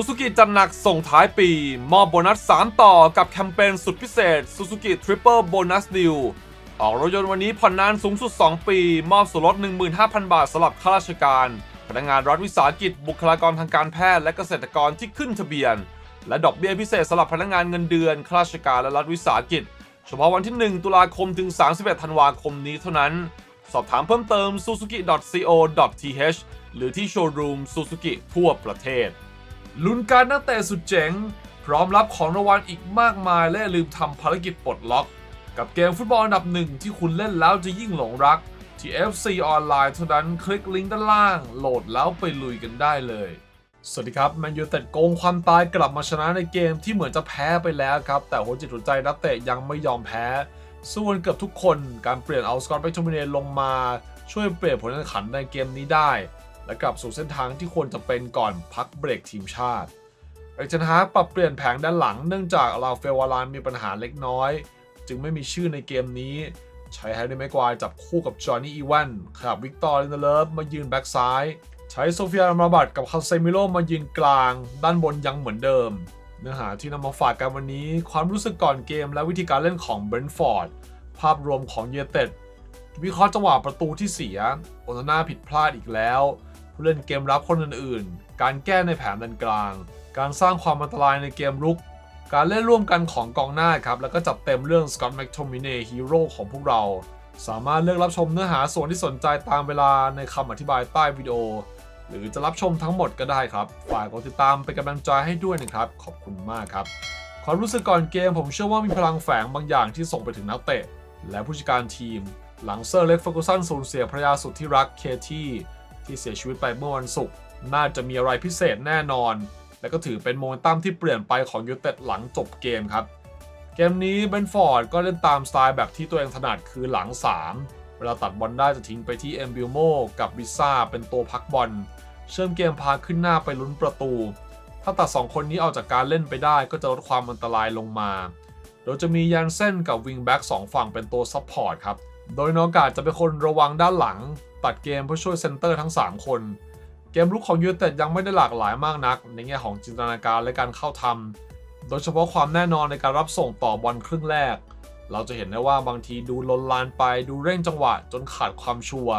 Suzuki จัดหนักส่งท้ายปี มอบโบนัส 3 ต่อกับแคมเปญสุดพิเศษ Suzuki Triple Bonus Deal ออกรถยนต์วันนี้ผ่อนนานสูงสุด 2 ปี มอบส่วนลด 15,000 บาทสำหรับข้าราชการ พนักงานรัฐวิสาหกิจ บุคลากรทางการแพทย์และเกษตรกรที่ขึ้นทะเบียน และดอกเบี้ยพิเศษสำหรับพนักงานเงินเดือนข้าราชการและรัฐวิสาหกิจ เฉพาะวันที่ 1 ตุลาคมถึง 31 ธันวาคมนี้เท่านั้น สอบถามเพิ่มเติม suzuki.co.th หรือที่โชว์รูม Suzuki ทั่วประเทศ ลุ้นการนักเตะสุดเจ๋ง พร้อมรับของรางวัลอีกมากมาย และลืมทำภารกิจปลดล็อก กับเกมฟุตบอลอันดับหนึ่งที่คุณเล่นแล้วจะยิ่งหลงรัก ที่ FC ออนไลน์เท่านั้นคลิกลิงก์ด้านล่าง โหลดแล้วไปลุยกันได้เลยสวัสดีครับแมนยูเต็ดโกงความตายกลับมาชนะในเกมที่เหมือนจะแพ้ไปแล้วครับ แต่หัวจิตหัวใจนักเตะยังไม่ยอมแพ้สู้กันเกือบทุกคนการเปลี่ยนเอาสกอตแบ็กโทมิเนลงมา ช่วยเปลี่ยนผลการแข่งขันในเกมนี้ได้ และกลับสู่เส้นทางที่ควรจะเป็นก่อนพักเบรกทีมชาติเอกเทนฮากปรับเปลี่ยนแผงด้านหลังเนื่องจากลาเฟลวารานมีปัญหาเล็กน้อย จึงไม่มีชื่อในเกมนี้ ใช้แฮร์รี่แม็กควายจับคู่กับจอห์นนี่อีวันขับวิกตอร์ลินเดเลฟมายืนแบ็กซ้าย ใช้โซเฟียอามาบัตกับคาเซมิโลมายืนกลาง ด้านบนยังเหมือนเดิม เนื้อหาที่นำมาฝากกันวันนี้ ความรู้สึกก่อนเกมและวิธีการเล่นของเบรนฟอร์ดภาพรวมของเยเต็ดวิเคราะห์จังหวะประตูที่เสียโอนาน่าผิดพลาดอีกแล้ว ผู้เล่นเกมรับคนอื่นๆ การแก้ในแผนด้านกลาง การสร้างความอันตรายในเกมรุก การเล่นร่วมกันของกองหน้าครับ แล้วก็จัดเต็มเรื่องสกอตแมคโทมิเนฮีโร่ของพวกเรา สามารถเลือกรับชมเนื้อหาส่วนที่สนใจตามเวลาในคำอธิบายใต้วิดีโอ หรือจะรับชมทั้งหมดก็ได้ครับ ฝากกดติดตามเป็นกำลังใจให้ด้วยนะครับ ขอบคุณมากครับ ความรู้สึกก่อนเกมผมเชื่อว่ามีพลังแฝงบางอย่างที่ส่งไปถึงนักเตะ และผู้จัดการทีม หลังเซอร์เล็กเฟอร์กูสันสูญเสียภรรยาสุดที่รักเคที่ ที่เสียชีวิตไปเมื่อวันศุกร์น่าจะมีอะไรพิเศษแน่นอน และก็ถือเป็นโมเมนตัมที่เปลี่ยนไปของยูเต็ดหลังจบเกมครับ เกมนี้เบนฟอร์ดก็เล่นตามสไตล์แบบที่ตัวเองถนัดคือหลัง 3 เวลาตัดบอลได้จะทิ้งไปที่เอ็มบิลโมกับวิซ่าเป็นตัวพักบอล เชื่อมเกมพาขึ้นหน้าไปลุ้นประตู ถ้าตัด 2 คนนี้ออกจากการเล่นไปได้ก็จะลดความอันตรายลงมา โดยจะมียันเส้นกับวิงแบ็กสองฝั่งเป็นตัวซับพอร์ตครับ โดยนอกากจะเป็นคนระวังด้านหลัง ตัดเกมเพื่อช่วยเซนเตอร์ทั้ง 3 คน เกมลุกของยูเต็ดยังไม่ได้หลากหลายมากนัก ในแง่ของจินตนาการและการเข้าทำโดยเฉพาะความแน่นอนในการรับส่งต่อบอลครึ่งแรก เราจะเห็นได้ว่าบางทีดูลนลานไปดูเร่งจังหวะจนขาดความชัวร์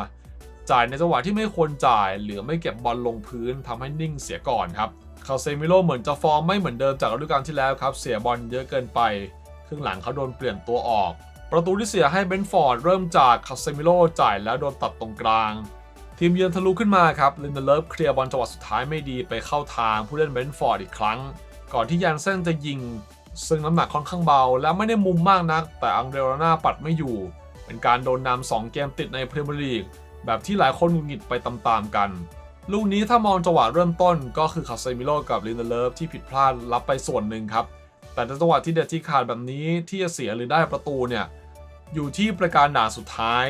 จ่ายในจังหวะที่ไม่ควรจ่าย หรือไม่เก็บบอลลงพื้นทำให้นิ่งเสียก่อนครับคาเซมิโลเหมือนจะฟอร์มไม่เหมือนเดิมจากฤดูกาลที่แล้วครับ เสียบอลเยอะเกินไป ครึ่งหลังเขาโดนเปลี่ยนตัวออก ประตูที่เสียให้เบนฟอร์ดเริ่มจากคาเซมิโลจ่ายแล้วโดนตัดตรงกลาง ทีมเยือนทะลุขึ้นมาครับลินเดเลฟเคลียร์บอลจังหวะสุดท้ายไม่ดีไปเข้าทางผู้เล่นเบนฟอร์ดอีกครั้ง ก่อนที่ยันเส้นจะยิง ซึ่งน้ำหนักค่อนข้างเบา และไม่ได้มุมมากนัก แต่อังเดรนาปัดไม่อยู่ เป็นการโดนนำ2เกมติดในพรีเมียร์ลีกแบบที่หลายคนหงุดหงิดไปตามๆกันลูกนี้ถ้ามองจังหวะเริ่มต้นก็คือคาเซมิโลกับลินเดเลฟที่ผิดพลาดรับไปส่วนหนึ่งครับแต่จังหวะที่เด็ดที่ขาดแบบนี้ที่จะเสียหรือได้ประตูเนี่ย อยู่ที่ประการด่านสุดท้าย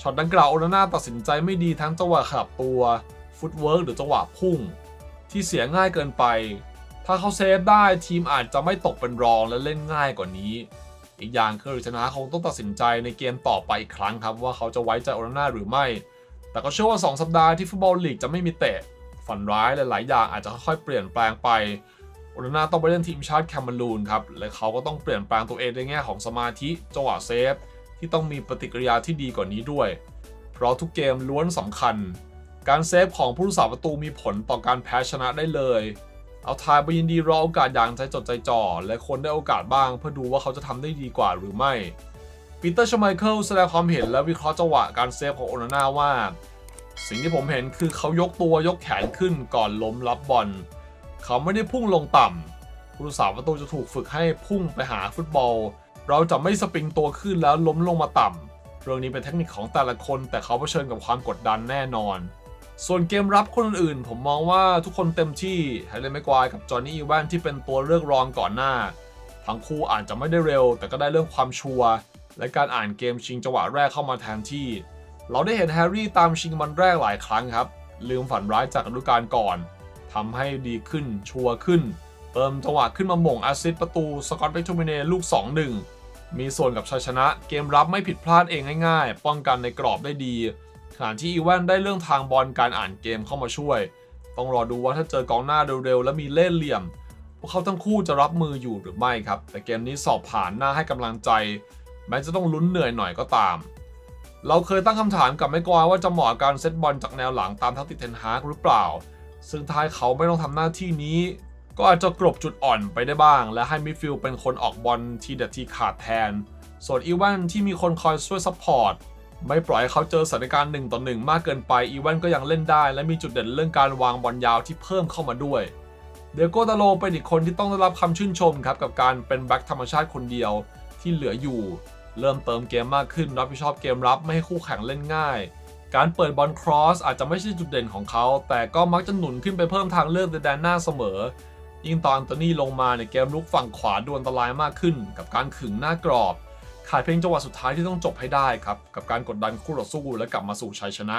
ช็อตดังกล่าวโอนาน่าตัดสินใจไม่ดีทั้งจังหวะขับตัวฟุตเวิร์กหรือจังหวะพุ่ง ที่เสียง่ายเกินไป ถ้าเขาเซฟได้ทีมอาจจะไม่ตกเป็นรองและเล่นง่ายกว่านี้ อีกอย่างคือชนะคงต้องตัดสินใจในเกมต่อไปอีกครั้งครับว่าเขาจะไว้ใจโอนาน่าหรือไม่ แต่ก็เชื่อว่า 2 สัปดาห์ที่ฟุตบอลลีกจะไม่มีเตะฝันร้ายหลายๆอย่างอาจจะค่อยๆเปลี่ยนแปลงไป โอนาน่าต้องไปเล่นทีมชาติแคนารูนครับ และเขาก็ต้องเปลี่ยนแปลงตัวเองในแง่ของสมาธิจังหวะเซฟ ที่ต้องมีปฏิกิริยาที่ดีกว่านี้ด้วย เพราะทุกเกมล้วนสำคัญ การเซฟของผู้รักษาประตูมีผลต่อการแพ้ชนะได้เลย เอาทายไปยินดีรอโอกาสอย่างใจจดใจจ่อ และคนได้โอกาสบ้าง เพื่อดูว่าเขาจะทำได้ดีกว่าหรือไม่ปีเตอร์ชไมเคิลแสดงความเห็นและวิเคราะห์จังหวะการเซฟของโอนาน่าว่า สิ่งที่ผมเห็นคือเขายกตัวยกแขนขึ้นก่อนล้มรับบอล เขาไม่ได้พุ่งลงต่ำผู้รักษาประตูจะถูกฝึกให้พุ่งไปหาฟุตบอล เราจะไม่สปริงตัวขึ้นแล้วล้มลงมาต่ำ เรื่องนี้เป็นเทคนิคของแต่ละคน แต่เขาเผชิญกับความกดดันแน่นอน ส่วนเกมรับคนอื่นผมมองว่าทุกคนเต็มที่แฮร์รี่แม็กควายกับจอห์นนี่อีแวนที่เป็นตัวเลือกรองก่อนหน้า ทั้งคู่อาจจะไม่ได้เร็ว แต่ก็ได้เรื่องความชัวร์และการอ่านเกมชิงจังหวะแรกเข้ามาแทนที่ เราได้เห็นแฮร์รี่ตามชิงบอลแรกหลายครั้งครับ ลืมฝันร้ายจากฤดูกาลก่อน ทำให้ดีขึ้นชัวร์ขึ้น เติมจังหวะขึ้นมาหม่งอสซิสต์ประตูสกอตเบคทูมิเนลูก 2-1 มีส่วนกับชัยชนะเกมรับไม่ผิดพลาดเองง่ายๆ ป้องกันในกรอบได้ดี ขณะที่อีแวนได้เรื่องทางบอลการอ่านเกมเข้ามาช่วย ต้องรอดูว่าถ้าเจอกองหน้าเร็วๆ และมีเล่ห์เหลี่ยม พวกเขาทั้งคู่จะรับมืออยู่หรือไม่ครับ แต่เกมนี้สอบผ่านหน้าให้กำลังใจ แม้จะต้องลุ้นเหนื่อยหน่อยก็ตามเราเคยตั้งคำถามกับแม็กควายว่าจะเหมาะกับการเซตบอลจากแนวหลังตามทักติเทนฮากหรือเปล่า ซึ่งท้ายเขาไม่ต้องทำหน้าที่นี้ ก็อาจจะกลบจุดอ่อนไปได้บ้าง และให้มิดฟิลเป็นคนออกบอลทีเด็ดทีขาดแทน ส่วนอีวันที่มีคนคอยช่วยซัพพอร์ตไม่ปล่อยให้เขาเจอสถานการณ์หนึ่งต่อหนึ่งมากเกินไปอีวันก็ยังเล่นได้ และมีจุดเด่นเรื่องการวางบอลยาวที่เพิ่มเข้ามาด้วยเดโกตาโลเป็นอีกคนที่ต้องได้รับคำชื่นชมครับกับการเป็นแบ็คธรรมชาติคนเดียวที่เหลืออยู่ เริ่มเติมเกมมากขึ้นรับผิดชอบเกมรับไม่ให้คู่แข่งเล่นง่าย การเปิดบอลครอสอาจจะไม่ใช่จุดเด่นของเขา แต่ก็มักจะหนุนขึ้นไปเพิ่มทางเลือกในแดนหน้าเสมอ ยิ่งตอนอันโตนี่ลงมาในเกมลุกฝั่งขวาดวอันตรายมากขึ้น กับการขึงหน้ากรอบ ขาดเพียงจังหวะสุดท้ายที่ต้องจบให้ได้ครับ กับการกดดันคู่ต่อสู้และกลับมาสู่ชัยชนะ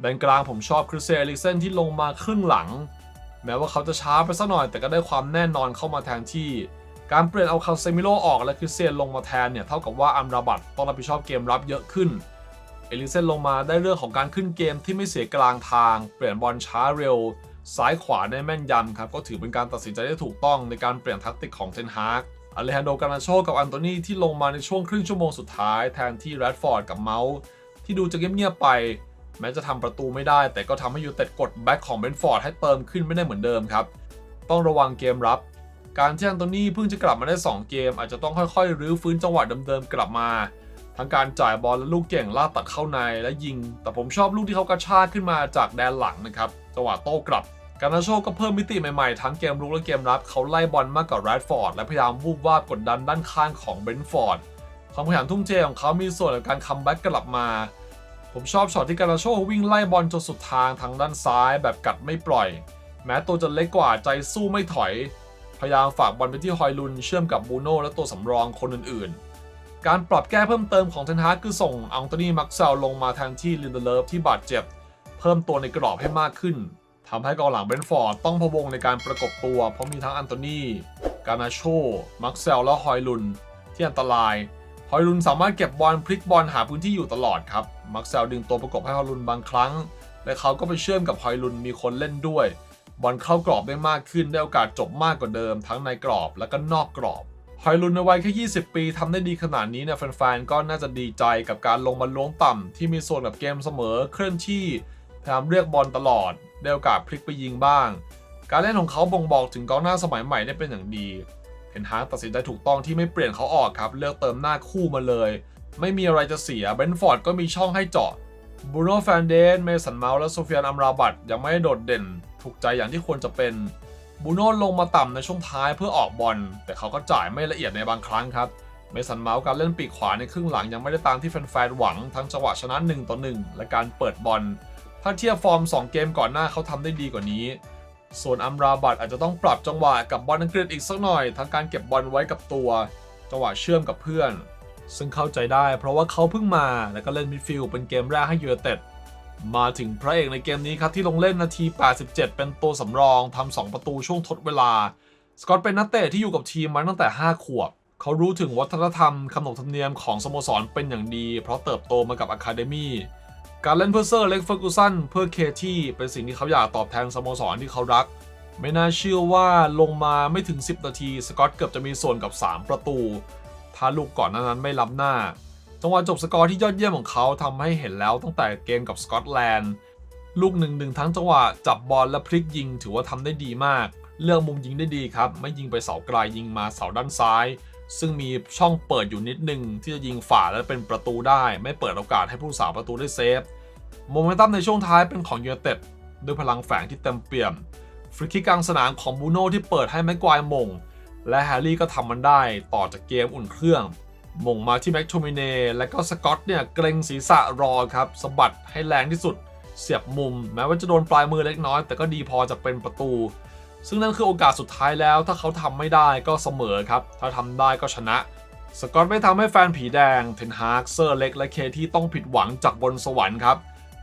แดนกลางผมชอบคริสเซอลิกเซนที่ลงมาครึ่งหลัง แม้ว่าเขาจะช้าไปสักหน่อยแต่ก็ได้ความแน่นอนเข้ามาแทนที่ การเปลี่ยนเอาคาเซมิโลออกและคริสเซียนลงมาแทนเนี่ยเท่ากับว่าอัมราบัตต้องรับผิดชอบเกมรับเยอะขึ้น เอลิเซนลงมาได้เรื่องของการขึ้นเกมที่ไม่เสียกลางทาง เปลี่ยนบอลช้าเร็ว ซ้ายขวาได้แม่นยำครับ ก็ถือเป็นการตัดสินใจที่ถูกต้องในการเปลี่ยนทักติกของเทนฮากอเลฮันโด กานาโชกับอันโตนีที่ลงมาในช่วงครึ่งชั่วโมงสุดท้ายแทนที่แรดฟอร์ดกับเมาส์ที่ดูจะเงียบๆไป แม้จะทำประตูไม่ได้ แต่ก็ทำให้ยูเต็ดกดแบ็คของเบนฟอร์ดให้เติมขึ้นไม่ได้เหมือนเดิมครับ ต้องระวังเกมรับ การที่อันโตนี่เพิ่งจะกลับมาได้ 2 เกม อาจจะต้องค่อยๆ รื้อฟื้นจังหวะเดิมๆกลับมา ทั้งการจ่ายบอลและลูกเก่งลากตัดเข้าในและยิง แต่ผมชอบลูกที่เขากระชากขึ้นมาจากแดนหลังนะครับจังหวะโต้กลับกานาโชก็เพิ่มมิติใหม่ๆ ทั้งเกมรุกและเกมรับเขาไล่บอลมากกว่าแรดฟอร์ดและพยายามวูบวาบกดดันด้านข้างของเบรนท์ฟอร์ดความขยันทุ่มเทของเขามีส่วนในการคัมแบ็กกลับมา ผมชอบช็อตที่กานาโชวิ่งไล่บอลจนสุดทางทางด้านซ้ายแบบกัดไม่ปล่อย แม้ตัวจะเล็กกว่าใจสู้ไม่ถอย พยายามฝากบอลไปที่ฮอยลุนเชื่อมกับบูโน่และตัวสำรองคนอื่นๆ การปรับแก้เพิ่มเติมของเทนฮากคือส่งอังโตนีมักเซลลงมาแทนที่ลินเดเลฟที่บาดเจ็บ เพิ่มตัวในกรอบให้มากขึ้นทำให้กองหลังเบรนฟอร์ดต้องพะวงในการประกบตัว เพราะมีทั้งอันโตนีกานาโชมักเซลและฮอยลุน ที่อันตราย ฮอยลุนสามารถเก็บบอลพลิกบอลหาพื้นที่อยู่ตลอดครับ มักเซลดึงตัวประกบให้ฮอยลุนบางครั้ง และเขาก็ไปเชื่อมกับฮอยลุนมีคนเล่นด้วย บอลเข้ากรอบได้มากขึ้นได้โอกาสจบมากกว่าเดิม ทั้งในกรอบและก็นอกกรอบ ฮอยลุนในวัยแค่ 20 ปีทำได้ดีขนาดนี้เนี่ยแฟนๆ ก็น่าจะดีใจกับการลงมาล้วงต่ำที่มีส่วนกับเกมเสมอเคลื่อนที่พยายามเรียกบอลตลอด ได้โอกาสพลิกไปยิงบ้าง การเล่นของเขาบ่งบอกถึงกองหน้าสมัยใหม่ได้เป็นอย่างดีเห็นฮากตัดสินใจถูกต้องที่ไม่เปลี่ยนเขาออกครับ เลือกเติมหน้าคู่มาเลย ไม่มีอะไรจะเสียเบนฟอร์ดก็มีช่องให้เจาะบูโน่แฟนเดนเมสันเมาส์และโซเฟียนอัมราบัตยังไม่โดดเด่น ถูกใจอย่างที่ควรจะเป็น บูโน่ลงมาต่ำในช่วงท้ายเพื่อออกบอล แต่เขาก็จ่ายไม่ละเอียดในบางครั้งครับเมสันเมาส์การเล่นปีกขวาในครึ่งหลังยังไม่ได้ตามที่แฟนๆหวังทั้งจังหวะชนะ1ต่อ1และการเปิดบอล ถ้าเทียบฟอร์ม 2 เกมก่อนหน้าเขาทำได้ดีกว่านี้ ส่วนอัมราบัตอาจจะต้องปรับจังหวะกับบอลอังกฤษอีกสักหน่อย ทั้งการเก็บบอลไว้กับตัว จังหวะเชื่อมกับเพื่อน ซึ่งเข้าใจได้ เพราะว่าเขาเพิ่งมาแล้วก็เล่นมิดฟิลด์เป็นเกมแรกให้ยูไนเต็ด มาถึงพระเอกในเกมนี้ครับ ที่ลงเล่นนาที 87 เป็นตัวสำรองทำ2ประตูช่วงทดเวลา สกอตเป็นนักเตะที่อยู่กับทีมมาตั้งแต่ 5 ขวบ เขารู้ถึงวัฒนธรรมขนบธรรมเนียมของสโมสรเป็นอย่างดี เพราะเติบโตมากับอะคาเดมี่การเล่นเพื่อเซอร์เล็กเฟอร์กูสันเพื่อเคที่เป็นสิ่งที่เขาอยากตอบแทนสโมสรที่เขารัก ไม่น่าเชื่อว่าลงมาไม่ถึง 10 นาที สกอตเกือบจะมีส่วนกับ 3 ประตู ถ้าลูกก่อนนานั้นไม่ล้ำหน้า จังหวะจบสกอร์ที่ยอดเยี่ยมของเขาทำให้เห็นแล้วตั้งแต่เกมกับสกอตแลนด์ลูกหนึ่งหนึ่งทั้งจังหวะจับบอลและพลิกยิงถือว่าทำได้ดีมาก เลือกมุมยิงได้ดีครับ ไม่ยิงไปเสาไกลยิงมาเสาด้านซ้าย ซึ่งมีช่องเปิดอยู่นิดนึง ที่จะยิงฝ่าและเป็นประตูได้ ไม่เปิดโอกาสให้ผู้สาประตูได้เซฟโมเมนตัมในช่วงท้ายเป็นของยูไนเต็ดด้วยพลังแฝงที่เต็มเปี่ยมฟรีคิกกลางสนามของบูโน่ที่เปิดให้แม็กควายมง และแฮร์รี่ก็ทำมันได้ต่อจากเกมอุ่นเครื่อง มงมาที่แม็กโทมิเน่และก็สกอตเนี่ยเกรงศีรษะรอครับสะบัดให้แรงที่สุดเสียบมุม แม้ว่าจะโดนปลายมือเล็กน้อย แต่ก็ดีพอจะเป็นประตู ซึ่งนั่นคือโอกาสสุดท้ายแล้ว ถ้าเขาทำไม่ได้ก็เสมอครับ ถ้าทำได้ก็ชนะ สกอตไม่ทำให้แฟนผีแดงเทนฮากเซอร์เล็กและเคที่ต้องผิดหวังจากบนสวรรค์ครับ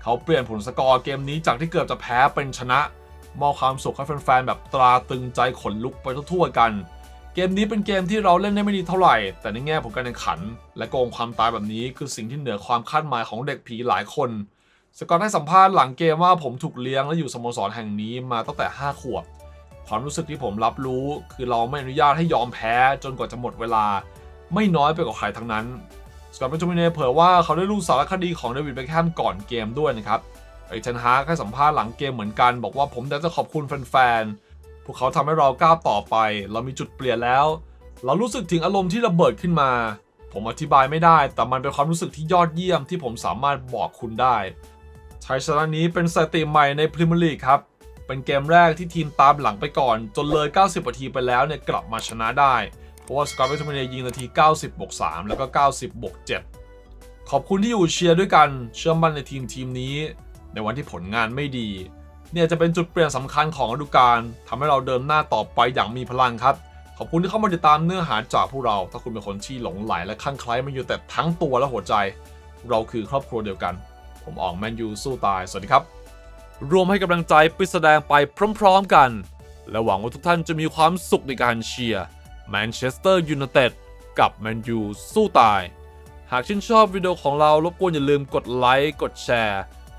เขาเปลี่ยนผลสกอร์เกมนี้จากที่เกือบจะแพ้เป็นชนะมอบความสุขให้แฟนๆแบบตราตึงใจขนลุกไปทั่วๆกัน เกมนี้เป็นเกมที่เราเล่นได้ไม่ดีเท่าไหร่ แต่ในแง่ผลการแข่งขัน และโกงความตายแบบนี้คือสิ่งที่เหนือความคาดหมายของเด็กผีหลายคน สกอตให้สัมภาษณ์หลังเกมว่าผมถูกเลี้ยงและอยู่สโมสรแห่งนี้มาตั้งแต่ 5 ขวบ ความรู้สึกที่ผมรับรู้ คือเราไม่อนุญาตให้ยอมแพ้จนกว่าจะหมดเวลา ไม่น้อยไปกว่าใครทั้งนั้น สกอตต์แมคโทมิเน่เผยว่าเขาได้รู้สารคดีของเดวิดเบคแฮมก่อนเกมด้วยนะครับเอริกเทนฮากให้สัมภาษณ์หลังเกมเหมือนกัน บอกว่าผมอยากจะขอบคุณแฟนๆ พวกเขาทำให้เราก้าวต่อไป เรามีจุดเปลี่ยนแล้ว เรารู้สึกถึงอารมณ์ที่ระเบิดขึ้นมา ผมอธิบายไม่ได้ แต่มันเป็นความรู้สึกที่ยอดเยี่ยมที่ผมสามารถบอกคุณได้ชัยชนะนี้เป็นสถิติใหม่ในพรีเมียร์ลีกครับ เป็นเกมแรกที่ทีมตามหลังไปก่อน จนเลย 90นาทีไปแล้วเนี่ยกลับมาชนะได้ เพราะว่าสกอตต์แมคโทมิเนยิงนาที 90บวก3แล้วก็ 90บวก7ขอบคุณที่อยู่เชียร์ด้วยกัน เชื่อมั่นในทีมทีมนี้ ในวันที่ผลงานไม่ดี เนี่ยจะเป็นจุดเปลี่ยนสำคัญของฤดูกาลทำให้เราเดินหน้าต่อไปอย่างมีพลังครับ ขอบคุณที่เข้ามาติดตามเนื้อหาจากพวกเรา ถ้าคุณเป็นคนที่หลงไหลและคลั่งไคล้มันอยู่แต่ทั้งตัวและหัวใจ เราคือครอบครัวเดียวกัน ผมออกแมนยูสู้ตาย สวัสดีครับ รวมให้กำลังใจปิแสดงไปพร้อมๆกัน และหวังว่าทุกท่านจะมีความสุขในการเชียร์แมนเชสเตอร์ยูไนเต็ดกับแมนยูสู้ตาย หากชื่นชอบวิดีโอของเรารบกวนอย่าลืมกดไลค์กดแชร์